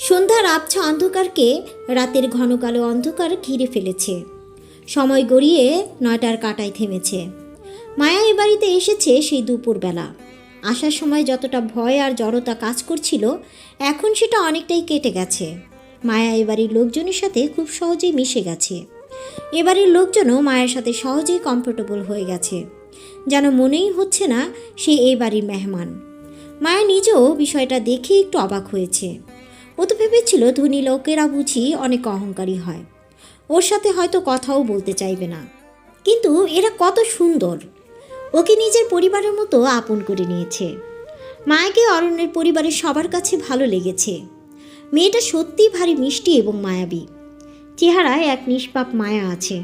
সন্ধ্যার আবছা অন্ধকারকে রাতের ঘন কালো অন্ধকার ঘিরে ফেলেছে। সময় গড়িয়ে নয়টার কাটায় থেমেছে। মায়া এ বাড়িতে এসেছে সেই দুপুরবেলা। আসার সময় যতটা ভয় আর জড়তা কাজ করছিল, এখন সেটা অনেকটাই কেটে গেছে। মায়া এবাড়ির লোকজনের সাথে খুব সহজেই মিশে গেছে। এবাড়ির লোকজনও মায়ের সাথে সহজেই কমফোর্টেবল হয়ে গেছে। যেন মনেই হচ্ছে না সে এই বাড়ির মেহমান। মায়া নিজেও বিষয়টা দেখে একটু অবাক হয়েছে। ও তো ভেবেছিল ধনী লোকেরা বুঝি অনেক অহংকারী হয়। ওর সাথে হয়তো কথাও বলতে চাইবে না। কিন্তু এরা কত সুন্দর। ওকে নিজের পরিবারের মতো আপন করে নিয়েছে। মায়াকে অরণ্যের পরিবারের সবার কাছে ভালো লেগেছে। মেয়েটা সত্যিই ভারী মিষ্টি এবং মায়াবী। চেহারায় এক নিষ্পাপ মায়া আছে।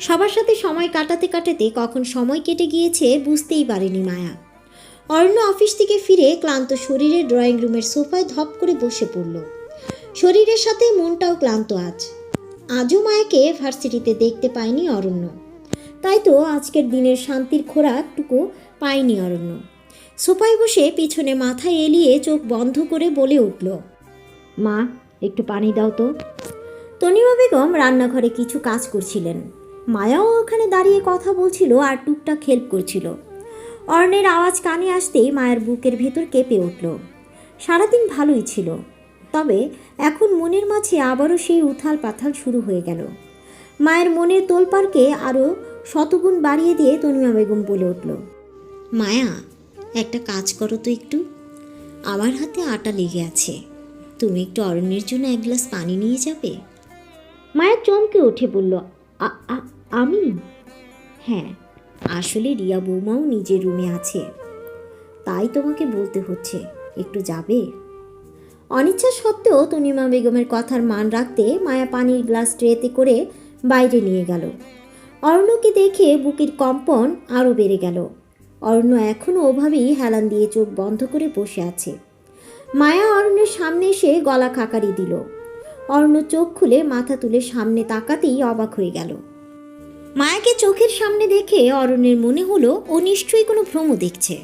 সবার সাথে সময় কাটাতে কাটাতে কখন সময় কেটে গিয়েছে বুঝতেই পারেনি মায়া। অরণ্য অফিস থেকে ফিরে ক্লান্ত শরীরে ড্রয়িং রুমের সোফায় ধপ করে বসে পড়ল। শরীরের সাথে মনটাও ক্লান্ত আজ। আজও মায়াকে ভার্সিটিতে দেখতে পায়নি অরণ্য। তাই তো আজকের দিনের শান্তির খোরাকটুকু পায়নি অরণ্য। সোফায় বসে পিছনে মাথা এলিয়ে চোখ বন্ধ করে বলে উঠল, মা, একটু পানি দাও তো। তনিমা বেগম রান্নাঘরে কিছু কাজ করছিলেন। মায়াও ওখানে দাঁড়িয়ে কথা বলছিল আর টুকটাক হেল্প করছিল। অর্ণের আওয়াজ কানে আসতেই মায়ের বুকের ভেতর কেঁপে উঠল। সারাদিন ভালোই ছিল। তবে এখন মনের মাঝে আবারও সেই উথাল পাথাল শুরু হয়ে গেল। মায়ের মনের তোলপাড়কে আরও শতগুণ বাড়িয়ে দিয়ে তনিমা বেগম বলে উঠল, মায়া, একটা কাজ করো তো একটু। আমার হাতে আটা লেগে আছে। তুমি একটু অরণ্যের জন্য এক গ্লাস পানি নিয়ে যাবে? মায়া চমকে উঠে বলল, "আ- আ- আমি? হ্যাঁ আসলে রিয়া বৌমাও নিজের রুমে আছে। তাই তোমাকে বলতে হচ্ছে, একটু যাবে? অনিচ্ছা সত্ত্বেও তনিমা বেগমের কথার মান রাখতে মায়া পানির গ্লাস ট্রেতে করে বাইরে নিয়ে গেল। অরণ্যকে দেখে বুকের কম্পন আরও বেড়ে গেল। অরণ্য এখনও ওভাবেই হেলান দিয়ে চোখ বন্ধ করে বসে আছে। মায়া অরণ্যের সামনে এসে গলা খাকারি দিল। অরণ্য চোখ খুলে মাথা তুলে সামনে তাকাতেই অবাক হয়ে গেল। মায়াকে চোখের সামনে দেখে অরণ্যের মনে হলো, ও নিশ্চয়ই কোনো ভ্রম দেখছে।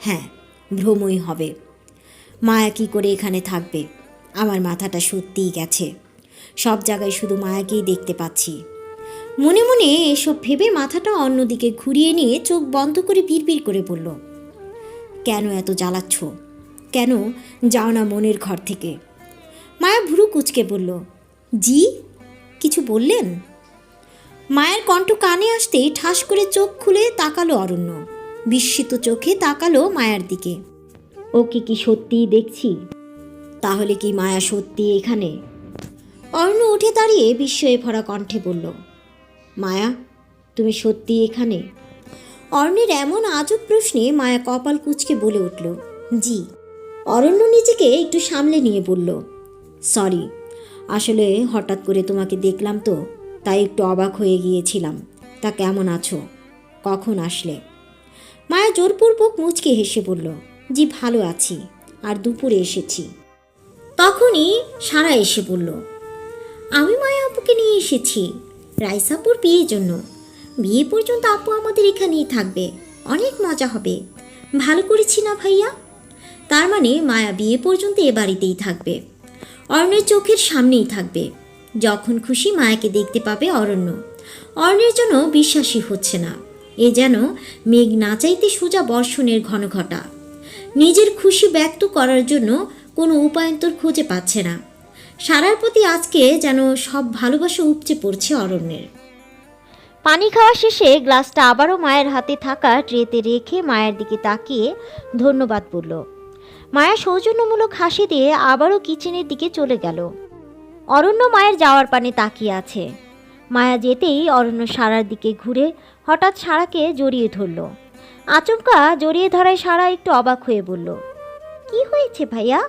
হ্যাঁ ভ্রমই হবে। মায়া কি করে এখানে থাকবে? আমার মাথাটা সত্যিই গেছে। সব জায়গায় শুধু মায়াকেই দেখতে পাচ্ছি। মনে মনে এসব ভেবে মাথাটা অন্যদিকে ঘুরিয়ে নিয়ে চোখ বন্ধ করে বিড়বিড় করে বলল, কেন এত জ্বালাচ্ছ? কেন? যাও না মনের ঘর থেকে। মায়া ভুরু কুচকে বলল, জি, কিছু বললেন? মায়ের কণ্ঠ কানে আসতেই ঠাস করে চোখ খুলে তাকালো অরণ্য। বিস্মিত চোখে তাকালো মায়ার দিকে। ওকে কি সত্যিই দেখছি? তাহলে কি মায়া সত্যি এখানে? অরণ্য উঠে দাঁড়িয়ে বিস্ময়ে ভরা কণ্ঠে বলল মায়া তুমি সত্যি এখানে? অরণ্যের এমন আজব প্রশ্নে মায়া কপাল কুচকে বলে উঠল জি। অরণ্য নিজেকে একটু সামলে নিয়ে বলল সরি আসলে হঠাৎ করে তোমাকে দেখলাম তো। তাই একটু অবাক হয়ে গিয়েছিলাম। তা কেমন আছো? কখন আসলে? মায়া জোরপূর্বক মুচকে হেসে বলল, জি, ভালো আছি, আর দুপুরে এসেছি। তখনই সারা এসে বলল, আমি মায়া আপুকে নিয়ে এসেছি, রাইসাপুর বিয়ের জন্য। বিয়ে পর্যন্ত আপু আমাদের এখানেই থাকবে, অনেক মজা হবে। ভালো করেছি না ভাইয়া? তার মানে মায়া বিয়ে পর্যন্ত এ বাড়িতেই থাকবে অরণ্যের চোখের সামনেই থাকবে। যখন খুশি মায়াকে দেখতে পাবে অরণ্য। অরণ্যের জন্য বিশ্বাসী হচ্ছে না। এ যেন মেঘ না চাইতে সোজা বর্ষণের ঘন ঘটা। নিজের খুশি ব্যক্ত করার জন্য কোনো উপায়ন্তর খুঁজে পাচ্ছে না। সারার প্রতি আজকে যেন সব ভালোবাসা উপচে পড়ছে অরণ্যের। পানি খাওয়া শেষে গ্লাসটা আবারও মায়ের হাতে থাকা ট্রেতে রেখে মায়ের দিকে তাকিয়ে ধন্যবাদ বলল। মায়া সৌজন্যমূলক হাসি দিয়ে আবারও কিচেনের দিকে চলে গেল। অরণ্য মায়ের যাওয়ার পানে তাকিয়ে আছে। মায়া যেতেই অরণ্য সারার দিকে ঘুরে হঠাৎ সারাকে জড়িয়ে ধরল। আচমকা জড়িয়ে ধরায় সারা একটু অবাক হয়ে বলল, কি হয়েছে ভাইয়া?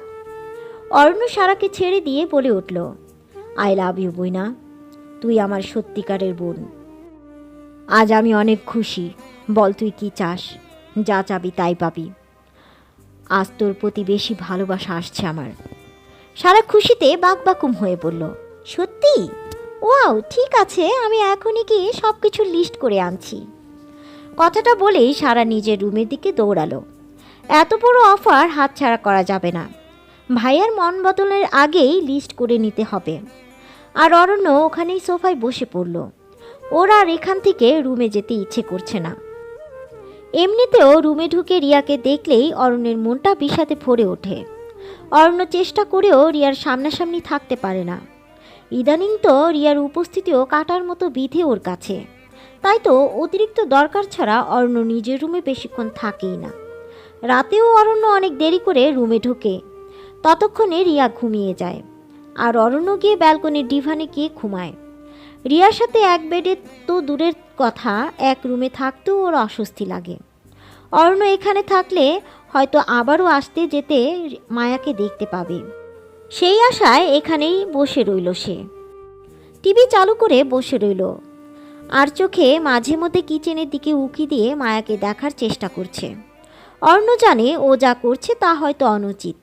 অরণ্য সারাকে ছেড়ে দিয়ে বলে উঠল আই লাভ ইউ বইনা। তুই আমার সত্যিকারের বোন। আজ আমি অনেক খুশি। বল তুই কি চাস? যা চাবি তাই পাবি। আজ তোর প্রতি বেশি ভালোবাসা আসছে আমার। সারা খুশিতে বাকবাকুম হয়ে বলল, সত্যি? ওয়াও, ঠিক আছে, আমি এখনই গিয়ে সব কিছু লিস্ট করে আনছি। কথাটা বলেই সারা নিজের রুমের দিকে দৌড়ালো। এত বড় অফার হাতছাড়া করা যাবে না। ভাইয়ার মন বদলের আগেই লিস্ট করে নিতে হবে। আর অরণ্য ওখানেই সোফায় বসে পড়ল। ওর আর এখান থেকে রুমে যেতে ইচ্ছে করছে না। এমনিতেও রুমে ঢুকে রিয়াকে দেখলেই অরণ্যের মনটা বিষাদে ভরে ওঠে। অরণ্য চেষ্টা করেও রিয়ার সামনাসামনি থাকতে পারে না। ইদানিং তো রিয়ার উপস্থিতিও কাটার মতো বিধে ওর কাছে। তাই তো অতিরিক্ত দরকার ছাড়া অরণ্য নিজের রুমে বেশিক্ষণ থাকেই না। রাতেও অরণ্য অনেক দেরি করে রুমে ঢোকে। ততক্ষণে রিয়া ঘুমিয়ে যায় আর অরণ্য গিয়ে ব্যালকনির ডিভানে গিয়ে ঘুমায়। রিয়ার সাথে এক বেডে তো দূরের কথা, এক রুমে থাকতেও ওর অস্বস্তি লাগে। অরণ্য এখানে থাকলে হয়তো আবারও আসতে যেতে মায়াকে দেখতে পাবে। সেই আশায় এখানেই বসে রইল সে। টিভি চালু করে বসে রইল। আর চোখে মাঝে মধ্যে কিচেনের দিকে উকি দিয়ে মায়াকে দেখার চেষ্টা করছে। অর্ণ জানে ও যা করছে তা হয়তো অনুচিত।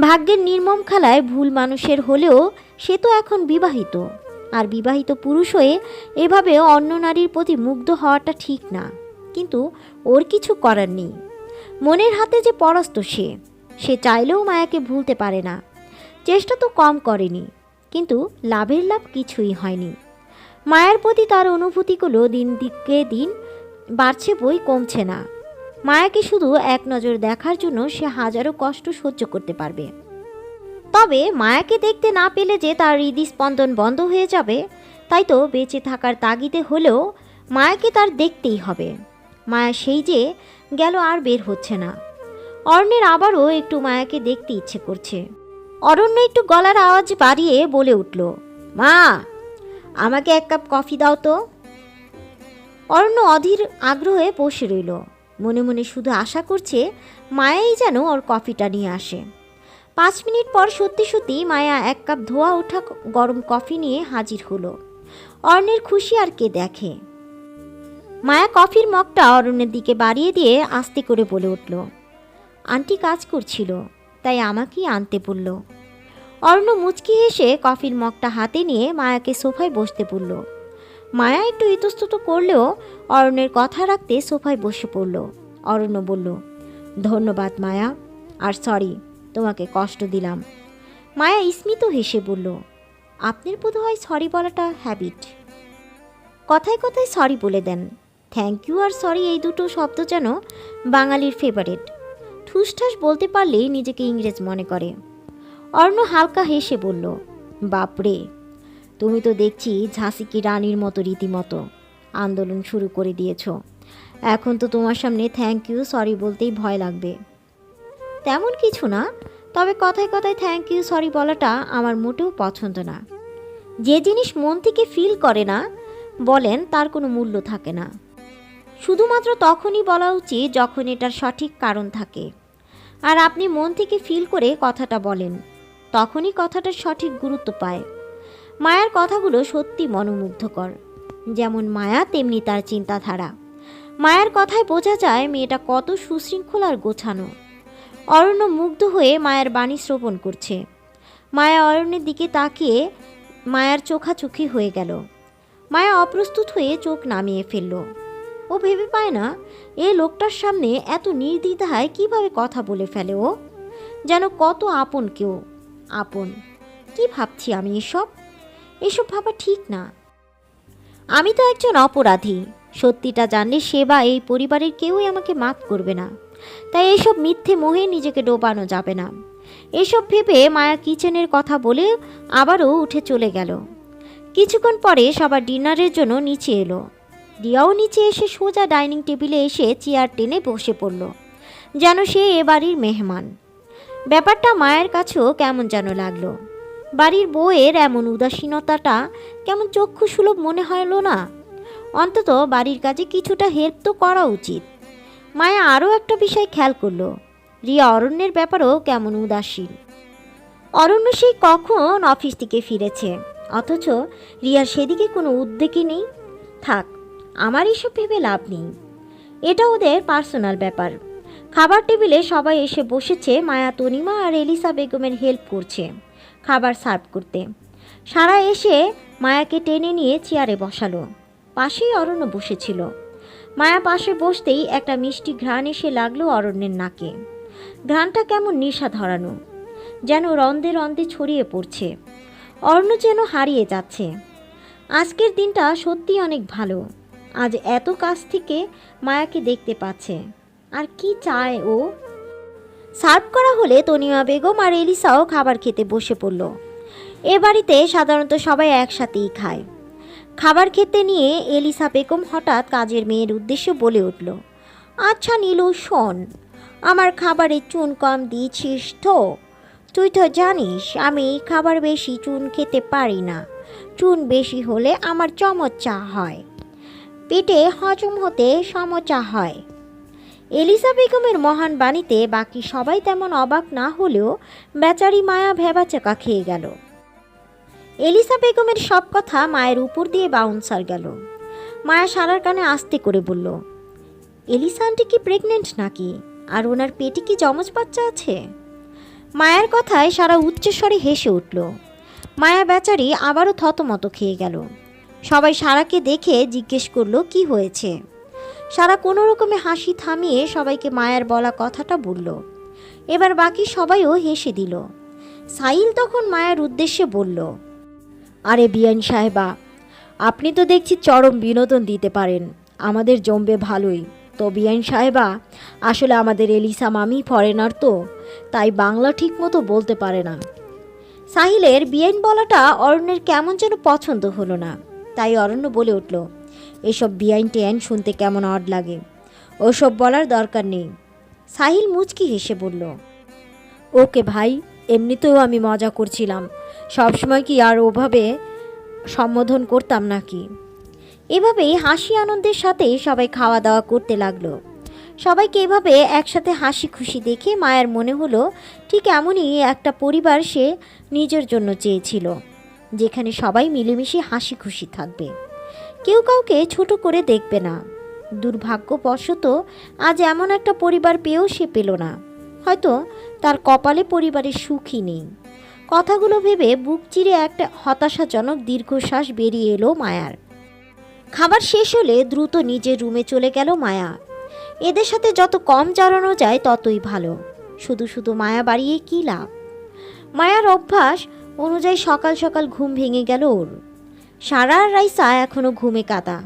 ভাগ্যের নির্মম খেলায় ভুল মানুষের হলেও সে তো এখন বিবাহিত। আর বিবাহিত পুরুষ হয়ে এভাবে অন্য নারীর প্রতি মুগ্ধ হওয়াটা ঠিক না। কিন্তু ওর কিছু করার নেই। মনের হাতে যে পরাস্ত সে সে চাইলেও মায়াকে ভুলতে পারে না। চেষ্টা তো কম করেনি, কিন্তু লাভের লাভ কিছুই হয়নি। মায়ের প্রতি তার অনুভূতিগুলো দিন দিকে দিন বাড়ছে বই কমছে না। মায়াকে শুধু এক নজর দেখার জন্য সে হাজারো কষ্ট সহ্য করতে পারবে। তবে মায়াকে দেখতে না পেলে যে তার হৃদস্পন্দন বন্ধ হয়ে যাবে, তাই তো বেঁচে থাকার তাগিদে হলেও মায়াকে তার দেখতেই হবে। মায়া সেই যে গেল আর বের হচ্ছে না। অর্ণের আবারও একটু মায়াকে দেখতে ইচ্ছে করছে। অরণ্য একটু গলার আওয়াজ বাড়িয়ে বলে উঠল, মা, আমাকে এক কাপ কফি দাও তো। অরণ্য অধীর আগ্রহে বসে রইল। মনে মনে শুধু আশা করছে মায়াই যেন ওর কফিটা নিয়ে আসে। পাঁচ মিনিট পর সত্যি সত্যি মায়া এক কাপ ধোয়া ওঠা গরম কফি নিয়ে হাজির হলো। অর্ণের খুশি আর কে দেখে। মায়া কফির মগটা অরণ্যের দিকে বাড়িয়ে দিয়ে আস্তে করে বলে উঠল, আন্টি কাজ করছিল, তাই আমাকেই আনতে বলল। অর্ণ মুচকি হেসে কফির মগটা হাতে নিয়ে মায়াকে সোফায় বসতে বলল। মায়া একটু ইতস্তত করলেও অরণ্যের কথা রাখতে সোফায় বসে পড়ল। অরণ্য বলল, ধন্যবাদ মায়া, আর সরি, তোমাকে কষ্ট দিলাম। মায়া স্মিত হেসে বলল, আপনার বোধ হয় সরি বলাটা হ্যাবিট। কথায় কথায় সরি বলে দেন। থ্যাংক ইউ আর সরি এই দুটো শব্দ যেন বাঙালির ফেভারিট ঠুসঠাস বলতে পারলেই নিজেকে ইংরেজ মনে করে। অর্ণ হালকা হেসে বলল, বাপরে, তুমি তো দেখছি ঝাঁসি কি রানীর মতো রীতিমতো আন্দোলন শুরু করে দিয়েছ। এখন তো তোমার সামনে থ্যাংক ইউ, সরি বলতেই ভয় লাগবে। তেমন কিছু না, তবে কথায় কথায় থ্যাংক ইউ, সরি বলাটা আমার মোটেও পছন্দ না। যে জিনিস মন থেকে ফিল করে না, বলেন তার কোনো মূল্য থাকে না। শুধুমাত্র তখনই বলা উচিত যখন এটার সঠিক কারণ থাকে। আর আপনি মন থেকে ফিল করে কথাটা বলেন, তখনই কথাটার সঠিক গুরুত্ব পায়। মায়ার কথাগুলো সত্যি মনোমুগ্ধকর। যেমন মায়া, তেমনি তার চিন্তাধারা। মায়ার কথায় বোঝা যায় মেয়েটা কত সুশৃঙ্খল আর গোছানো। অরণ্য মুগ্ধ হয়ে মায়ের বাণী শ্রবণ করছে। মায়া অরণ্যের দিকে তাকিয়ে মায়ার চোখাচোখি হয়ে গেল। মায়া অপ্রস্তুত হয়ে চোখ নামিয়ে ফেলল। ও ভেবে পায় না, এ লোকটার সামনে এত নির্দ্বিধায় কীভাবে কথা বলে ফেলে ও? যেন কত আপন কেউ, আপন। কি ভাবছি আমি এসব? এসব ভাবা ঠিক না। আমি তো একজন অপরাধী, সত্যিটা জানলে সে বা এই পরিবারের কেউই আমাকে মাফ করবে না। তাই এসব মিথ্যে মোহে নিজেকে ডোবানো যাবে না। এসব ভেবে মায়া কিচেনের কথা বলে আবারও উঠে চলে গেল। কিছুক্ষণ পরে সবার ডিনারের জন্য নিচে এলো। রিয়াও নিচে এসে সোজা ডাইনিং টেবিলে এসে চেয়ার টেনে বসে পড়ল। যেন সে এ বাড়ির মেহমান। ব্যাপারটা মায়ের কাছেও কেমন যেন লাগল। বাড়ির বউয়ের এমন উদাসীনতাটা কেমন চক্ষু সুলভ মনে হলো না। অন্তত বাড়ির কাজে কিছুটা হেল্প তো করা উচিত। মায়া আরও একটা বিষয় খেয়াল করল। রিয়া অরণ্যের ব্যাপারেও কেমন উদাসীন। অরণ্য সেই কখন অফিস থেকে ফিরেছে, অথচ রিয়ার সেদিকে কোনো উদ্বেগই নেই। থাক আমার এসব ভেবে লাভ নেই। এটা ওদের পার্সোনাল ব্যাপার। খাবার টেবিলে সবাই এসে বসেছে, মায়া, তনিমা আর এলিসা বেগমের হেল্প করছে খাবার সার্ভ করতে। সারা এসে মায়াকে টেনে নিয়ে চেয়ারে বসালো। পাশেই অরণ্য বসেছিল। মায়া পাশে বসতেই একটা মিষ্টি ঘ্রাণ এসে লাগল অরণ্যের নাকে। ঘ্রাণটা কেমন নেশা ধরানো, যেন রন্দে রন্দে ছড়িয়ে পড়ছে। অরণ্য যেন হারিয়ে যাচ্ছে। আজকের দিনটা সত্যি অনেক ভালো। আজ এত কাছ থেকে মায়াকে দেখতে পাচ্ছে। আর কি চায় ও? সার্ভ করা হলে তনিমা বেগম আর এলিসাও খাবার খেতে বসে পড়ল। এ বাড়িতে সাধারণত সবাই একসাথেই খায়। খাবার খেতে নিয়ে এলিসা বেগম হঠাৎ কাজের মেয়ের উদ্দেশ্যে বলে উঠল আচ্ছা নীলু, শোন, আমার খাবারে চুন কম দিয়েছিস তো? তুই তো জানিস আমি খাবার বেশি চুন খেতে পারি না। চুন বেশি হলে আমার চমচা হয়। পেটে হজম হতে সমচা হয়। এলিসা বেগমের মহান বাণীতে বাকি সবাই তেমন অবাক না হলেও বেচারি মায়া ভেবাচাকা খেয়ে গেল। এলিসা বেগমের সব কথা মায়ের উপর দিয়ে বাউন্সার গেল। মায়া সারার কানে আস্তে করে বলল, এলিসা আন্টি কি প্রেগনেন্ট নাকি? আর ওনার পেটে কি জমজ বাচ্চা আছে? মায়ের কথায় সারা উচ্চস্বরে হেসে উঠল। মায়া বেচারি আবারও থতমত খেয়ে গেল। সবাই সারাকে দেখে জিজ্ঞেস করল, কি হয়েছে? সারা কোনো রকমে হাসি থামিয়ে সবাইকে মায়ের বলা কথাটা বলল। এবার বাকি সবাইও হেসে দিল। সাইল তখন মায়ের উদ্দেশ্যে বলল, আরে বিয়ান সাহেবা, আপনি তো দেখছি চরম বিনোদন দিতে পারেন। আমাদের জমবে ভালোই। তো বিয়ান সাহেবা, আসলে আমাদের এলিসা মামি ফরেনার তো, তাই বাংলা ঠিক মতো বলতে পারে না। সাহিলের বিয়াইন বলাটা অরণ্যের কেমন যেন পছন্দ হলো না। তাই অরণ্য বলে উঠল, এসব বিয়াইন টেয়াইন শুনতে কেমন অড লাগে। ওসব বলার দরকার নেই। সাহিল মুচকি হেসে বলল, ওকে ভাই, এমনিতেও আমি মজা করছিলাম। সবসময় কি আর ওভাবে সম্বোধন করতাম নাকি? এভাবেই হাসি আনন্দের সাথে সবাই খাওয়া দাওয়া করতে লাগল। সবাইকে এভাবে একসাথে হাসি খুশি দেখে মায়ের মনে হলো, ঠিক এমনই একটা পরিবার সে নিজের জন্য চেয়েছিল। যেখানে সবাই মিলেমিশে হাসি খুশি থাকবে। কেউ কাউকে ছোট করে দেখবে না। দুর্ভাগ্যবশত, আজ এমন একটা পরিবার পেয়েও সে পেল না। হয়তো তার কপালে পরিবারের সুখই নেই। কথাগুলো ভেবে বুক চিরে একটা হতাশাজনক দীর্ঘশ্বাস বেরিয়ে এলো মায়ার। খাবার শেষ হলে দ্রুত নিজের রুমে চলে গেল মায়া। এদের সাথে যত কম জড়ানো যায় ততই ভালো। শুধু শুধু মায়া বাড়িয়ে কী লাভ? মায়ার অভ্যাস অনুযায়ী সকাল সকাল ঘুম ভেঙে গেল ওর। সারা রাইসা এখনও ঘুমে কাতা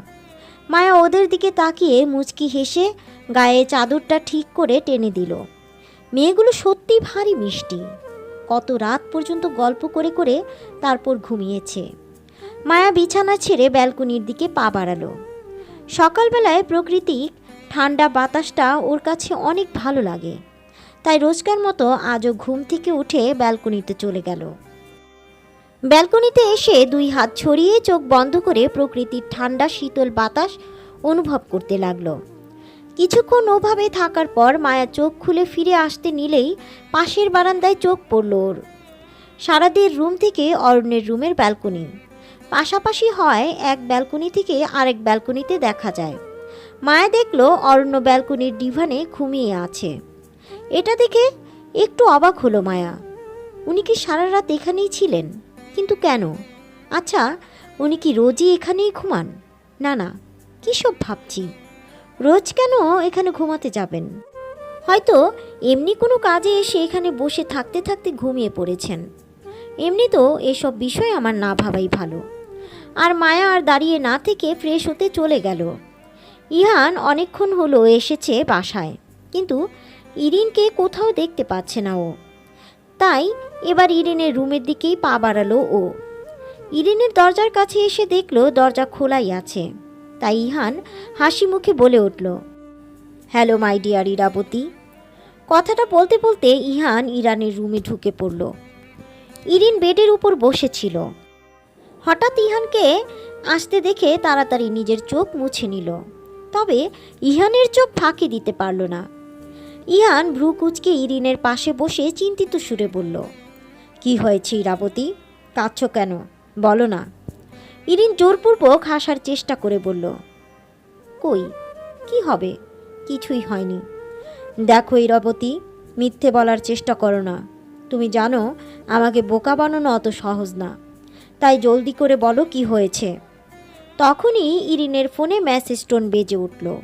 মায়া ওদের দিকে তাকিয়ে মুচকি হেসে গায়ে চাদরটা ঠিক করে টেনে দিল। মেয়েগুলো সত্যি ভারী মিষ্টি। কত রাত পর্যন্ত গল্প করে করে তারপর ঘুমিয়েছে। মায়া বিছানা ছেড়ে ব্যালকনির দিকে পা বাড়ালো। সকালবেলায় প্রকৃতিক ঠান্ডা বাতাসটা ওর কাছে অনেক ভালো লাগে। তাই রোজকার মতো আজও ঘুম থেকে উঠে ব্যালকনিতে চলে গেল। ব্যালকনিতে এসে দুই হাত ছড়িয়ে চোখ বন্ধ করে প্রকৃতির ঠান্ডা, শীতল বাতাস অনুভব করতে লাগল। কিছুক্ষণ ওভাবে থাকার পর মায়া চোখ খুলে ফিরে আসতে নিলেই পাশের বারান্দায় চোখ পড়ল ওর। সারাদের রুম থেকে অরণ্যের রুমের ব্যালকনি। পাশাপাশি হয় এক ব্যালকনি থেকে আরেক ব্যালকনিতে দেখা যায়। মায়া দেখল অরণ্য ব্যালকনির ডিভানে ঘুমিয়ে আছে। এটা দেখে একটু অবাক হলো মায়া। উনি কি সারা রাত এখানেই ছিলেন? কিন্তু কেন? আচ্ছা উনি কি রোজই এখানেই ঘুমান? না না, কী সব ভাবছি? রোজ কেন এখানে ঘুমাতে যাবেন? হয়তো এমনি কোনো কাজে এসে এখানে বসে থাকতে থাকতে ঘুমিয়ে পড়েছেন। এমনি তো এসব বিষয় আমার না ভাবাই ভালো। আর মায়া আর দাঁড়িয়ে না থেকে ফ্রেশ হতে চলে গেল। ইহান অনেকক্ষণ হলো এসেছে বাসায়, কিন্তু ইরিনকে কোথাও দেখতে পাচ্ছে না ও। তাই এবার ইরিনের রুমের দিকেই পা বাড়ালো ও। ইরিনের দরজার কাছে এসে দেখল দরজা খোলাই আছে। তাই ইহান হাসি মুখে বলে উঠল, হ্যালো, মাই ডিয়ার ইরাবতী। কথাটা বলতে বলতে ইহান ইরানের রুমে ঢুকে পড়ল। ইরিন বেডের উপর বসেছিল। হঠাৎ ইহানকে আসতে দেখে তাড়াতাড়ি নিজের চোখ মুছে নিল। তবে ইহানের চোখ ফাঁকি দিতে পারল না। ইহান ভ্রু কুচকে ইরিনের পাশে বসে চিন্তিত সুরে বলল কি হয়েছে ইরাবতী? কাঁদছ কেন? বলো না। ইরিন জোরপূর্বক হাসার চেষ্টা করে বলল, কই? কি হবে? কিছুই হয়নি। দেখো ইরাবতী, মিথ্যে বলার চেষ্টা করো না। তুমি জানো, আমাকে বোকা বানানো অত সহজ না। তাই জলদি করে বলো কি হয়েছে। তখনই ইরিনের ফোনে মেসেজ টোন বেজে উঠল।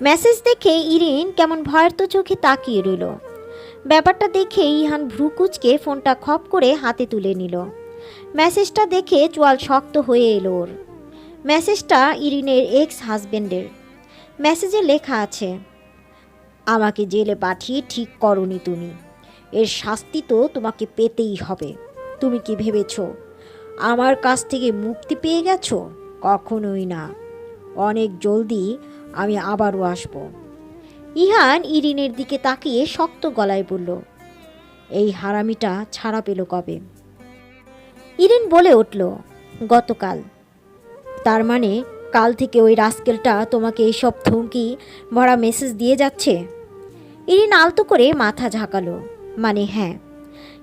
মেসেজ দেখে ইরিন কেমন ভয়ার্ত চোখে তাকিয়ে রইল। ব্যাপারটা দেখে ইহান ভ্রুকুচকে ফোনটা খপ করে হাতে তুলে নিল। মেসেজটা দেখে চোয়াল শক্ত হয়ে এলো ওর। মেসেজটা ইরিনের এক্স হাজবেন্ডের মেসেজে লেখা আছে, আমাকে জেলে পাঠিয়ে ঠিক করনি তুমি। এর শাস্তি তো তোমাকে পেতেই হবে। তুমি কি ভেবেছ, আমার কাছ থেকে মুক্তি পেয়ে গেছো? কখনোই না। অনেক জলদি আমি আবারও আসব। ইহান ইরিনের দিকে তাকিয়ে শক্ত গলায় বলল, এই হারামিটা ছাড়া পেল কবে? ইরিন বলে উঠল, গতকাল। তার মানে কাল থেকে ওই রাস্কেলটা তোমাকে এইসব থুমকি ভরা মেসেজ দিয়ে যাচ্ছে? ইরিন আলতো করে মাথা ঝাঁকালো মানে হ্যাঁ।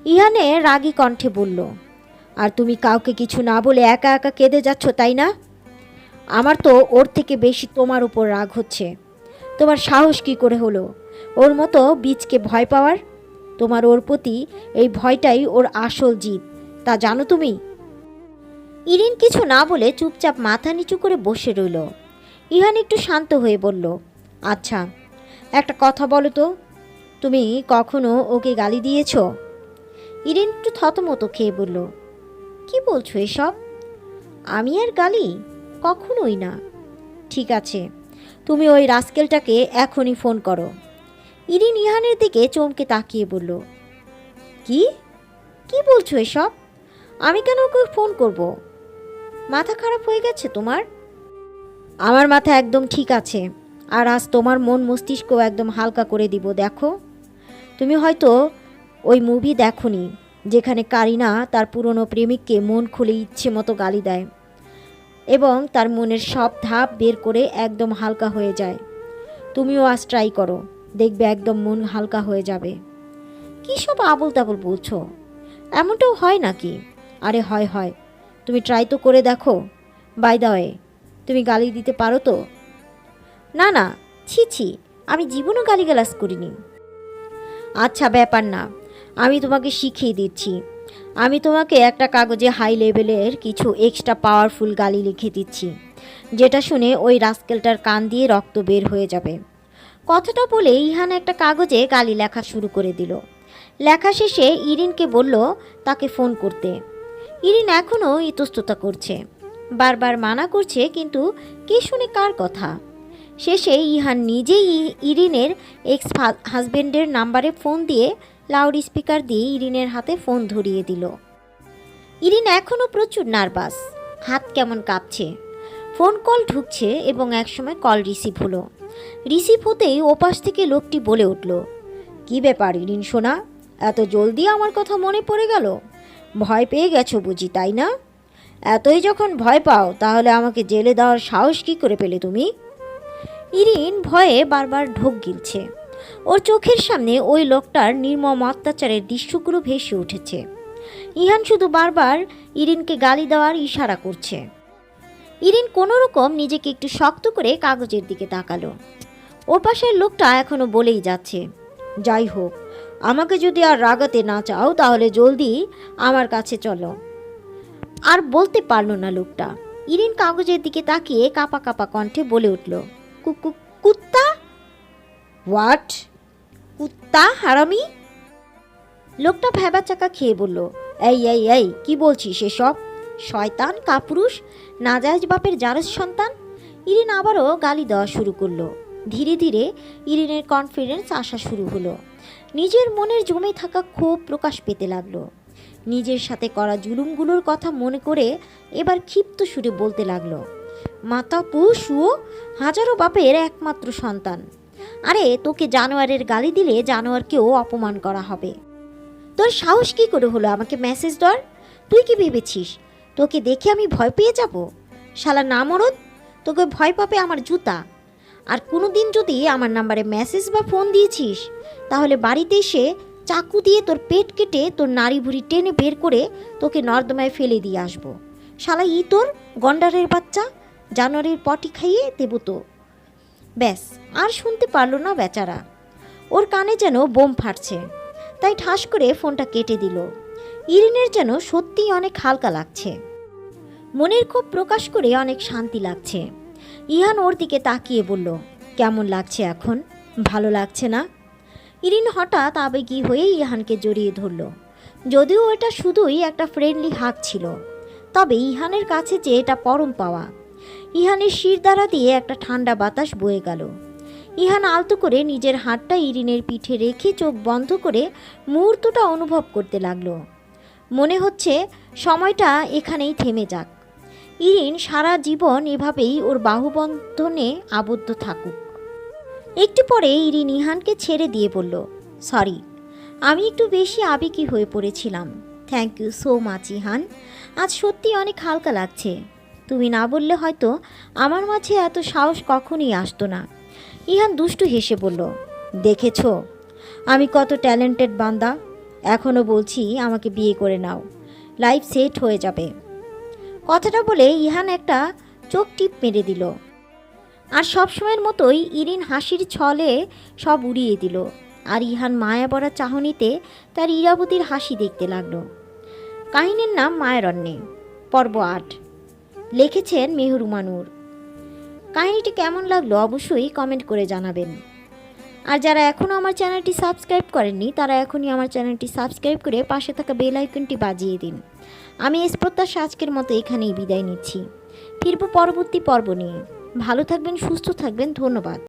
ইহানে রাগী কণ্ঠে বলল, আর তুমি কাউকে কিছু না বলে একা একা কেঁদে যাচ্ছ, তাই না? আমার তো ওর থেকে বেশি তোমার উপর রাগ হচ্ছে। তোমার সাহস কি করে হলো? ওর মতো বীজকে ভয় পাওয়ার? তোমার ওর প্রতি এই ভয়টাই ওর আসল জিত তা জানো তুমি? ইরিন কিছু না বলে চুপচাপ মাথা নিচু করে বসে রইল। ইহান একটু শান্ত হয়ে বলল আচ্ছা একটা কথা বলো তো। তুমি কখনো ওকে গালি দিয়েছ? ইরিন একটু থতমতো খেয়ে বলল, কি বলছো এসব? আমি আর গালি কখনোই না। ঠিক আছে তুমি ওই রাস্কেলটাকে এখনই ফোন করো। ইরিন ইহানের দিকে চমকে তাকিয়ে বলল, কি? কি বলছো এসব? আমি কেন ওকে ফোন করব? মাথা খারাপ হয়ে গেছে তোমার? আমার মাথা একদম ঠিক আছে, আর আজ তোমার মন মস্তিষ্ক একদম হালকা করে দিব, দেখো। তুমি হয়তো ওই মুভি দেখনি, যেখানে কারিনা তার পুরনো প্রেমিককে মন খুলে ইচ্ছে মতো গালি দেয়। এবং তার মনের সব ধাপ বের করে একদম হালকা হয়ে যায়। তুমিও আজ ট্রাই করো। দেখবে একদম মন হালকা হয়ে যাবে। কী সব আবল তাবল বলছো? এমনটাও হয় নাকি? আরে হয় হয়। তুমি ট্রাই তো করে দেখো। বাই দা ওয়ে তুমি গালি দিতে পারো তো? না না। ছি ছি। আমি জীবনও গালিগালাজ করিনি। আচ্ছা ব্যাপার না। আমি তোমাকে শিখিয়ে দিচ্ছি। আমি তোমাকে একটা কাগজে হাই লেভেলের কিছু এক্সট্রা পাওয়ারফুল গালি লিখে দিচ্ছি, যেটা শুনে ওই রাস্কেলটার কান দিয়ে রক্ত বের হয়ে যাবে। কথাটা বলে ইহান একটা কাগজে গালি লেখা শুরু করে দিল। লেখা শেষে ইরিনকে বলল তাকে ফোন করতে। ইরিন এখনও ইতস্ততা করছে, বারবার মানা করছে, কিন্তু কে শুনে কার কথা? শেষে ইহান নিজেই ইরিনের এক্স হাজবেন্ডের নাম্বারে ফোন দিয়ে লাউড স্পিকার দিয়ে ইরিনের হাতে ফোন ধরিয়ে দিল। ইরিন এখনও প্রচুর নার্ভাস। হাত কেমন কাঁপছে। ফোন কল ঢুকছে এবং একসময় কল রিসিভ হলো। রিসিভ হতেই ওপাশ থেকে লোকটি বলে উঠল, কি ব্যাপার ইরিন সোনা? এত জলদি আমার কথা মনে পড়ে গেল? ভয় পেয়ে গেছো বুঝি, তাই না? এতই যখন ভয় পাও, তাহলে আমাকে জেলে দেওয়ার সাহস কি করে পেলে তুমি? ইরিন ভয়ে বারবার ঢোক গিলছে। ওর চোখের সামনে ওই লোকটার নির্মম অত্যাচারের দৃশ্যগুলো ভেসে উঠেছে। ইহান শুধু বারবার ইরিনকে গালি দেওয়ার ইশারা করছে। ইরিন কোনো রকম নিজেকে একটু শক্ত করে কাগজের দিকে তাকালো। ও পাশের লোকটা এখনও বলেই যাচ্ছে, যাই হোক, আমাকে যদি আর রাগাতে না চাও তাহলে জলদি আমার কাছে চলো। আর বলতে পারল না লোকটা। ইরিন কাগজের দিকে তাকিয়ে কাপা কাপা কণ্ঠে বলে উঠল "কু- কু- কুত্তা হোয়াট? কুত্তা, হারামি? লোকটা ভেবা চাকা খেয়ে বলল, এই এই এই, কি বলছিস এসব? শয়তান, কাপুরুষ, নাজায়জ বাপের জারজ সন্তান? ইরিন আবারও গালি দেওয়া শুরু করল। ধীরে ধীরে ইরিনের কনফিডেন্স আসা শুরু হলো। নিজের মনের জমে থাকা ক্ষোভ প্রকাশ পেতে লাগল। নিজের সাথে করা জুলুমগুলোর কথা মনে করে এবার ক্ষিপ্ত সুরে বলতে লাগল, মাতা, পুষু হাজারো বাপের একমাত্র সন্তান। আরে, তোকে জানোয়ারের গালি দিলে জানোয়ারকেও অপমান করা হবে। তোর সাহস কি করে হলো আমাকে মেসেজ দর তুই কি ভেবেছিস? তোকে দেখে আমি ভয় পেয়ে যাব? শালা না মরদ তোকে ভয় পাবে আমার জুতা। আর কোনো দিন যদি আমার নাম্বারে মেসেজ বা ফোন দিয়েছিস, তাহলে বাড়িতে এসে চাকু দিয়ে তোর পেট কেটে তোর নাড়ি ভুড়ি টেনে বের করে তোকে নর্দমায় ফেলে দিয়ে আসব। শালা ই তোর, গন্ডারের বাচ্চা, জানোয়ারের পটি খাইয়ে দেবো তো। ব্যাস, আর শুনতে পারল না বেচারা। ওর কানে যেন বোম ফাটছে, তাই ঠাস করে ফোনটা কেটে দিল। ইরিনের যেন সত্যিই অনেক হালকা লাগছে। মনের খুব প্রকাশ করে অনেক শান্তি লাগছে। ইহান ওর দিকে তাকিয়ে বলল, কেমন লাগছে এখন? ভালো লাগছে না? ইরিন হঠাৎ আবেগী হয়ে ইহানকে জড়িয়ে ধরল। যদিও এটা শুধুই একটা ফ্রেন্ডলি হাক ছিল, তবে ইহানের কাছে যে এটা পরম পাওয়া। ইহানের শির দ্বারা দিয়ে একটা ঠান্ডা বাতাস বয়ে গেল। ইহান আলতো করে নিজের হাতটা ইরিনের পিঠে রেখে চোখ বন্ধ করে মুহূর্তটা অনুভব করতে লাগল। মনে হচ্ছে সময়টা এখানেই থেমে যাক। ইরিন সারা জীবন এভাবেই ওর বাহুবন্ধনে আবদ্ধ থাকুক। একটু পরে ইরিন ইহানকে ছেড়ে দিয়ে বলল, সরি, আমি একটু বেশি আবেগী হয়ে পড়েছিলাম। Thank you so much Ihan. আজ সত্যি অনেক হালকা লাগছে। তুমি না বললে হয়তো আমার মাঝে এত সাহস কখনই আসতো না। ইহান দুষ্টু হেসে বলল, দেখেছ, আমি কত ট্যালেন্টেড বান্দা। এখনও বলছি আমাকে বিয়ে করে নাও, লাইফ সেট হয়ে যাবে। কথাটা বলে ইহান একটা চোখ টিপ মেরে দিল। আর সবসময়ের মতোই ইরিন হাসির ছলে সব উড়িয়ে দিল। আর ইহান মায়া বড়া চাহনিতে তার ইরাবতীর হাসি দেখতে লাগল। কাহিনীর নাম মায়ারণ্যে, পর্ব আট। লিখেছেন মেহরুমানুর কাহিনিটি কেমন লাগল অবশ্যই কমেন্ট করে জানাবেন। আর যারা এখনও আমার চ্যানেলটি সাবস্ক্রাইব করেননি, তারা এখনই আমার চ্যানেলটি সাবস্ক্রাইব করে পাশে থাকা বেল আইকনটি বাজিয়ে দিন। আমি এস প্রত্যাশা আজকের মতো এখানেই বিদায় নিচ্ছি। ফিরব পরবর্তী পর্ব নিয়ে। ভালো থাকবেন, সুস্থ থাকবেন, ধন্যবাদ।